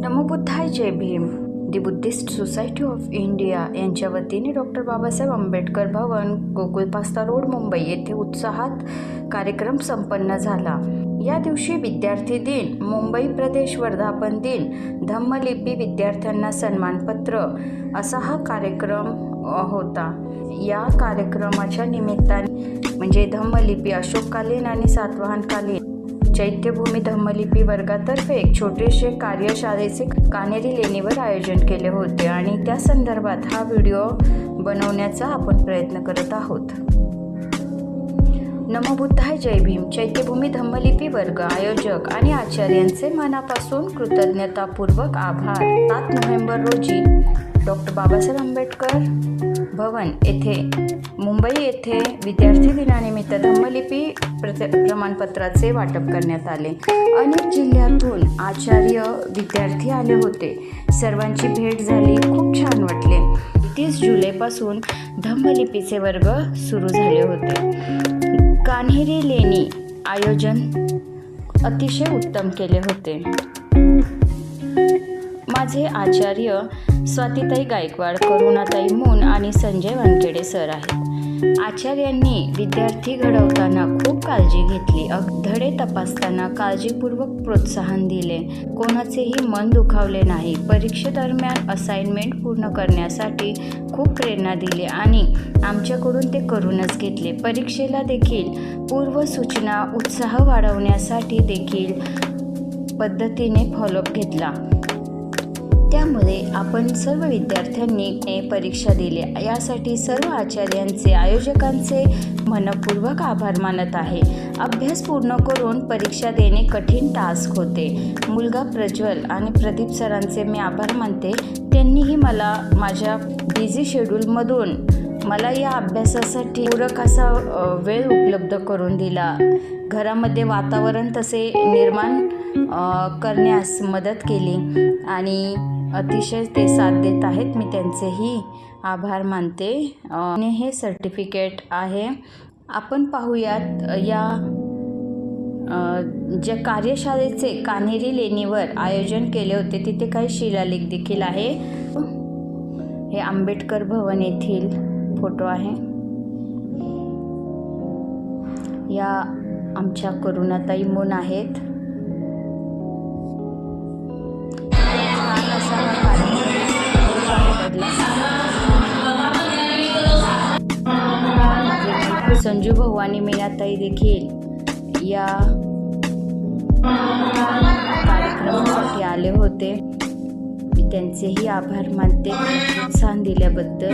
नमोबुद्धाय Jai Bhim. The Buddhist society of India यांच्या वतीने doctor Babasaheb Ambedkar Bhavan गोकुळपास्ता रोड मुंबई येथे उत्साहात कार्यक्रम संपन्न झाला. या दिवशी विद्यार्थी दिन मुंबई प्रदेश वर्धापन दिन धम्मलिपी विद्यार्थ्यांना सन्मानपत्र असा हा कार्यक्रम होता. या कार्यक्रमाच्या निमित्ताने म्हणजे धम्मलिपी अशोककालीन आणि सातवाहनकालीन चैत्यभूमी धम्मलिपी वर्गातर्फे एक छोटेसे कार्यशाळेचे कानेरी लेणीवर आयोजन केले होते आणि त्या संदर्भात हा व्हिडिओ बनवण्याचा आपण प्रयत्न करत आहोत. नमोबुद्धाय जय भीम. चैत्यभूमी धम्मलिपी वर्ग आयोजक आणि आचार्यांचे मनापासून कृतज्ञतापूर्वक आभार. सात नोव्हेंबर रोजी डॉक्टर बाबासाहेब आंबेडकर भवन येथे मुंबई येथे विद्यार्थी दिनानिमित्त धम्मलिपी प्रत प्रमाणपत्राचे वाटप करण्यात आले. अनेक जिल्ह्यातून आचार्य विद्यार्थी आले होते. सर्वांची भेट झाली. खूप छान वाटले. तीस जुलैपासून धम्मलिपीचे वर्ग सुरू झाले होते. कान्हेरी लेणी आयोजन अतिशय उत्तम केले होते. माझे आचार्य स्वातीताई गायकवाड करुणाताई मून आणि संजय वानखेडे सर आहेत. आचार्यांनी विद्यार्थी घडवताना खूप काळजी घेतली. धडे तपासताना काळजीपूर्वक प्रोत्साहन दिले. कोणाचेही मन दुखावले नाही. परीक्षेदरम्यान असाइनमेंट पूर्ण करण्यासाठी खूप प्रेरणा दिली आणि आमच्याकडून ते करूनच घेतले. परीक्षेला देखील पूर्वसूचना उत्साह वाढवण्यासाठी देखील पद्धतीने फॉलोअप घेतला. त्यामुळे आपण सर्व विद्यार्थ्यांनी परीक्षा दिली. यासाठी सर्व आचार्यांचे आयोजकांचे मनपूर्वक आभार मानत आहे. अभ्यास पूर्ण करून परीक्षा देणे कठीण टास्क होते. मुलगा प्रज्वल आणि प्रदीप सरांचे मी आभार मानते. त्यांनीही मला माझ्या बिझी शेड्यूलमधून मला या अभ्यासासाठी पूरक असा वेळ उपलब्ध करून दिला. घरामध्ये वातावरण तसे निर्माण करण्यास मदत केली आणि अतिशय ते साथ देत आहेत. मी त्यांचेही आभार मानते. आणि हे सर्टिफिकेट आहे. आपण पाहूयात या ज्या कार्यशाळेचे कान्हेरी लेणीवर आयोजन केले होते तिथे काही शिलालेख देखील आहे. हे आंबेडकर भवन येथील फोटो आहे. या आमच्या करुणाताई मून आहेत. संजू भवानी मीनाताई देखील या कार्यक्रमासाठी आले होते. मी त्यांचेही आभार मानते. प्रोत्साहन दिल्याबद्दल.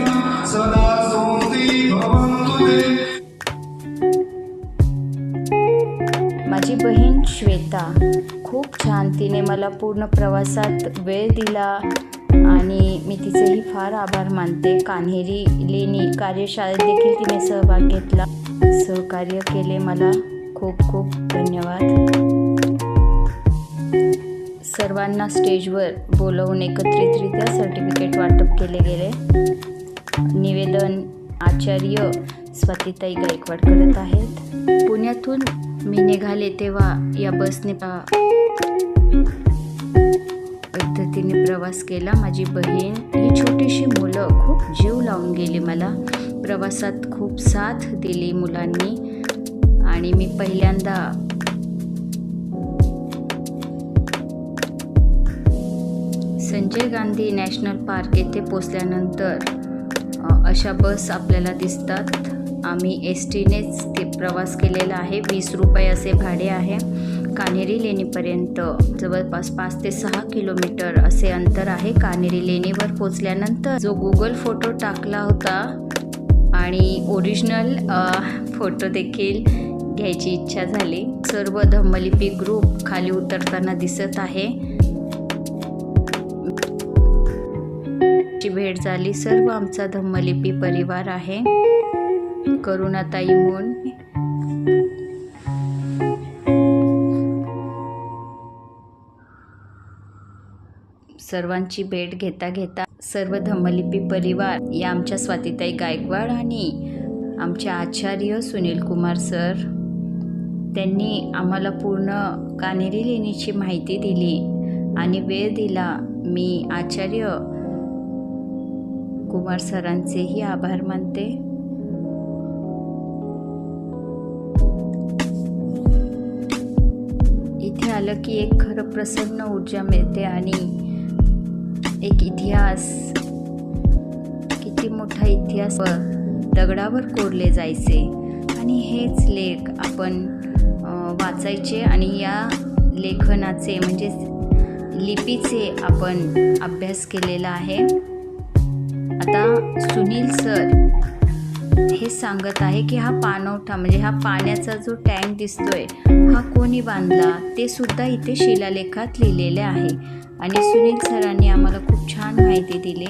माझी बहीण श्वेता खूप छान तिने मला पूर्ण प्रवासात वेळ दिला आणि मी तिचेही फार आभार मानते. कान्हेरी लेणी कार्यशाळेत देखील तिने सहभाग घेतला. सहकार्य केले. मला खूप खूप धन्यवाद. सर्वांना स्टेजवर बोलवून एकत्रितरित्या सर्टिफिकेट वाटप केले गेले. निवेदन आचार्य स्वातीताई गायकवाड करत आहेत. पुण्यातून मी निघाले तेव्हा या बसने पद्धतीने प्रवास केला. माझी बहीण ही छोटीशी मुलं खूप जीव लावून गेली मला. प्रवासात खूप साथ दिली मुलांनी. आणि मी पहिल्यांदा संजय गांधी नॅशनल पार्क येथे पोचल्यानंतर अशा बस आपल्याला दिसतात. आम्ही एस टीनेच ते प्रवास केलेला आहे. वीस रुपये असे भाडे आहे. कान्हेरी लेणीपर्यंत जवळपास पाच ते सहा किलोमीटर असे अंतर आहे. कान्हेरी लेणीवर पोचल्यानंतर जो गुगल फोटो टाकला होता आणि ओरिजिनल फोटो देखील घ्यायची इच्छा झाली. सर्व धम्मलिपी ग्रुप खाली उतरताना दिसत आहे. ची भेट झाली. सर्व आमचा धम्मलिपी परिवार आहे. करुणाताई मून. सर्वांची भेट घेता घेता सर्व धम्मलिपी परिवार या आमच्या स्वातीताई गायकवाड आणि आमचे आचार्य सुनील कुमार सर त्यांनी आम्हाला पूर्ण कानेरी लेणीची माहिती दिली आणि वेळ दिला. मी आचार्य कुमार सरांचेही आभार मानते. इथे आलं की एक खरं प्रसन्न ऊर्जा मिळते आणि एक इतिहास किती मोठा इतिहास व दगडावर कोरले जायचे. आणि हेच लेख आपण वाचायचे आणि या लेखनाचे म्हणजे लिपीचे आपण अभ्यास केलेला आहे. आता सुनील सर. हे सांगत आहे की हा पाणवठा म्हणजे हा पाण्याचा जो टँक दिसतोय हा कोणी बांधला? ते सुद्धा इथे शिलालेखात लिहिलेले आहे. आणि सुनील सरांनी आम्हाला खूप छान माहिती दिली.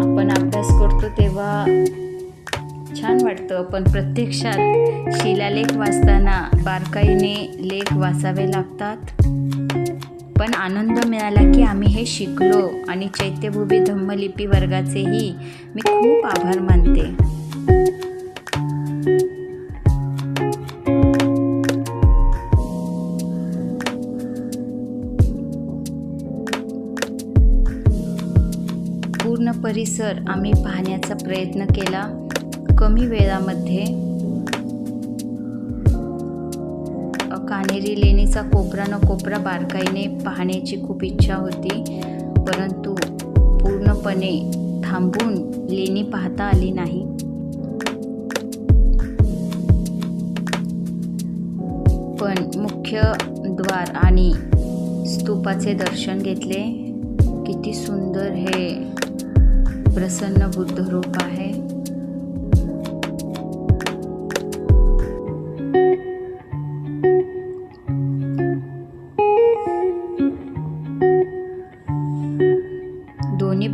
आपण अभ्यास करतो तेव्हा छान वाटतं पण प्रत्यक्षात शिलालेख वाचताना बारकाईने लेख वाचावे लागतात. पण आनंद मिळाला की आम्ही हे शिकलो आणि चैत्यभूमी धम्मलिपी वर्गाचेही मी खूप आभार मानते. पूर्ण परिसर आम्ही पाहण्याचा प्रयत्न केला. कमी वेळामध्ये मेरी लेणीचा कोपरा न कोपरा बारकाईने पाहण्याची खूप इच्छा होती. परंतु पूर्णपणे थांबून लेणी पाहता आली नाही. पण मुख्य द्वार आणि स्तूपाचे दर्शन घेतले. किती सुंदर हे प्रसन्न बुद्ध रूप आहे.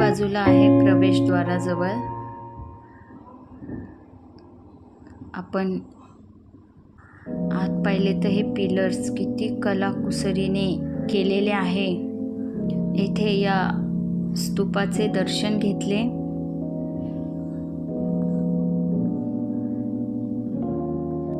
बाजूला आहे प्रवेशद्वाराजवळ आपण आत पाहिले तर हे पिलर्स किती कलाकुसरीने केलेले आहे. येथे या स्तूपाचे दर्शन घेतले.